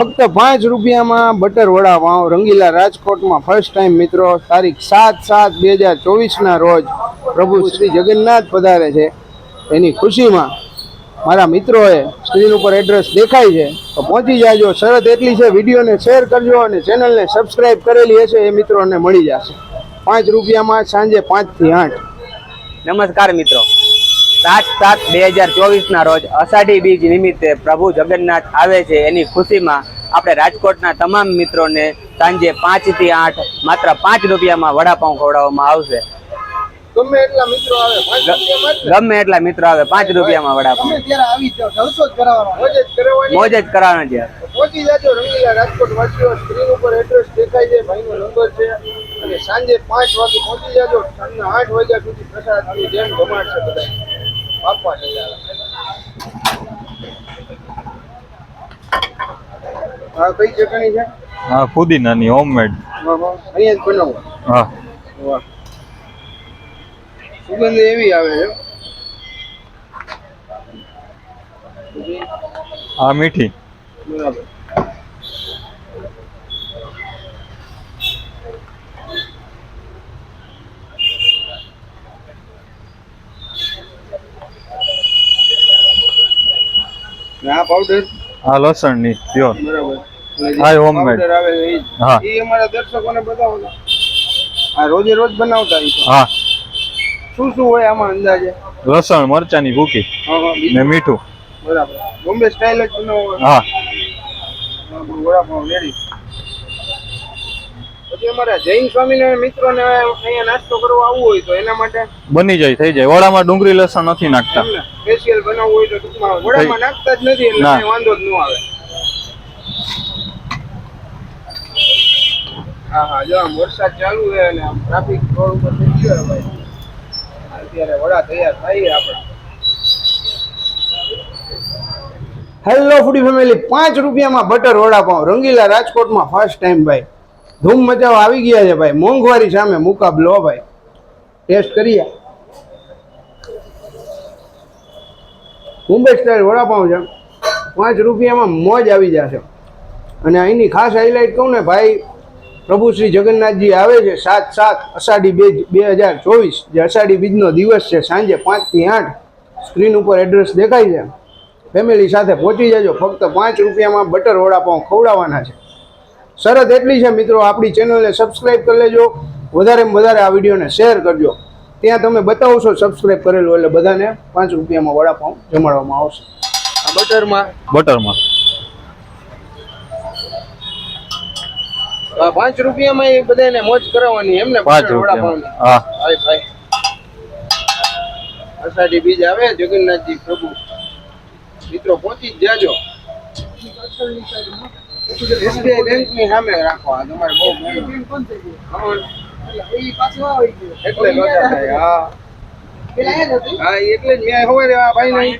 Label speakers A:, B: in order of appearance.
A: ફક્ત પાંચ રૂપિયામાં બટર વાવ રંગીલા રાજકોટમાં ફર્સ્ટ ટાઈમ મિત્રો, તારીખ સાત સાત બે હજાર ચોવીસના રોજ પ્રભુ શ્રી જગન્નાથ પધારે છે. એની ખુશીમાં મારા મિત્રોએ સ્ક્રીન ઉપર એડ્રેસ દેખાય છે. તો પહોંચી જાજો. શરત એટલી છે, વિડીયોને શેર કરજો અને ચેનલને સબસ્ક્રાઇબ કરેલી હશે એ મિત્રોને મળી જશે. પાંચ રૂપિયામાં સાંજે પાંચથી આઠ.
B: નમસ્કાર મિત્રો. સાત સાત બે હજાર ચોવીસના રોજ અષાઢી બીજ નિમિત્તે પ્રભુ જગન્નાથ આવે છે. એની ખુશીમાં આપણે રાજકોટના તમામ મિત્રોને સાંજે પાંચથી આઠ માત્ર પાંચ રૂપિયામાં વડાપાઉં ખવડાવવામાં આવશે.
A: ગમે એટલા મિત્રો આવે પાંચ રૂપિયામાં
B: ગમે એટલા મિત્રો આવે પાંચ રૂપિયામાં વડાપાઉં.
A: આવી જલસો જ કરાવવાનો મોજ જ કરવાની
B: કરવાનો છે.
A: પહોંચી જાજો રંગીલા રાજકોટ વાસીઓ સ્ક્રીન ઉપર એડ્રેસ દેખાય છે ભાઈનો નંબર છે. અને સાંજે પાંચ વાગે પહોંચી જાજો સાંજના આઠ વાગ્યા સુધી પ્રસાદ જેમ જમાડશે બધા હા કઈ ચટણી છે?
C: હા ફુદીનાની હોમમેડ
A: અહીંયા જ બનાવો.
C: હા.
A: વાહ. સુગંધ એવી આવે છે.
C: આ મીઠી.
A: બરાબર. આ પાવડર
C: આ લસણની પ્યોર
A: બરાબર.
C: હા,
A: હોમમેડ આવે.
C: હા.
A: એ અમારા દર્શકોને બતાવો આ રોજે રોજ બનાવતા
C: હા.
A: શું શું હોય આમાં અંદાજે?
C: લસણ મરચાની ભૂકી ને મીઠું.
A: બરાબર. બોમ્બે સ્ટાઇલ જ બનાવો
C: હા.
A: વડાપાઉં રેડી. પછી અમારા જૈન સ્વામિનારાયણ મિત્રોને અહીંયા નાસ્તો કરવા આવવું હોય તો એના માટે
C: બની જાય થઈ જાય. વડામાં ડુંગળી લસણ નથી નાખતા.
A: સ્પેશિયલ બનાવવું હોય તો ટૂંકમાં વડામાં નાખતા જ નથી એટલે વાંધો જ ન આવે. હા હા જો આમ વરસાદ ચાલુ છે અને આમ ટ્રાફિક રોડ ઉપર થઈ ગયો ભાઈ. અત્યારે વડા તૈયાર થાય આપણે. હેલો ફૂડી ફેમિલી પાંચ રૂપિયામાં બટર વડાપાઉં રંગીલા રાજકોટમાં ફર્સ્ટ ટાઈમ ભાઈ. ધૂમ મચાવા આવી ગયા છે ભાઈ. મોંઘવારી સામે મુકાબલો ભાઈ. ટેસ્ટ કરીએ. મુંબઈ સ્ટાઇલ વડાપાઉં છે. પાંચ રૂપિયામાં મોજ આવી જશે. અને અહીંની ખાસ હાઇલાઇટ કહું ને ભાઈ, પ્રભુ શ્રી જગન્નાથજી આવે છે સાત સાત અષાઢી બે બે હજાર ચોવીસ. જે અષાઢી બીજનો દિવસ છે, સાંજે પાંચથી આઠ. સ્ક્રીન ઉપર એડ્રેસ દેખાય છે. ફેમિલી સાથે પહોંચી જજો. ફક્ત પાંચ રૂપિયામાં બટર વડાપાઉં ખવડાવવાના છે. શરત એટલી છે મિત્રો આપણી ચેનલને સબસ્ક્રાઈબ કરી લેજો. વધારેમાં વધારે આ વિડીયોને શેર કરજો. ત્યાં તમે બતાવશો સબસ્ક્રાઈબ કરેલું એટલે બધાને પાંચ રૂપિયામાં વડાપાઉં જમાડવામાં આવશે. આ બટરમાં.
C: બટરમાં.
A: પાંચ રૂપિયામાં એ બધાને મોજ કરાવવાની એમને
C: પાંચ
A: વડાપાઉં
C: હા.
A: ભાઈ. અષાઢી બીજ આવે જગન્નાથજી પ્રભુ. મિત્રો પહોંચી જ જાજો. SBI બેંકની સામે રાખો. આ તમારે બહુ મહેરબાની. એટલે લોચા થાય. હા. હા એટલે જ મેં હવે આ ભાઈને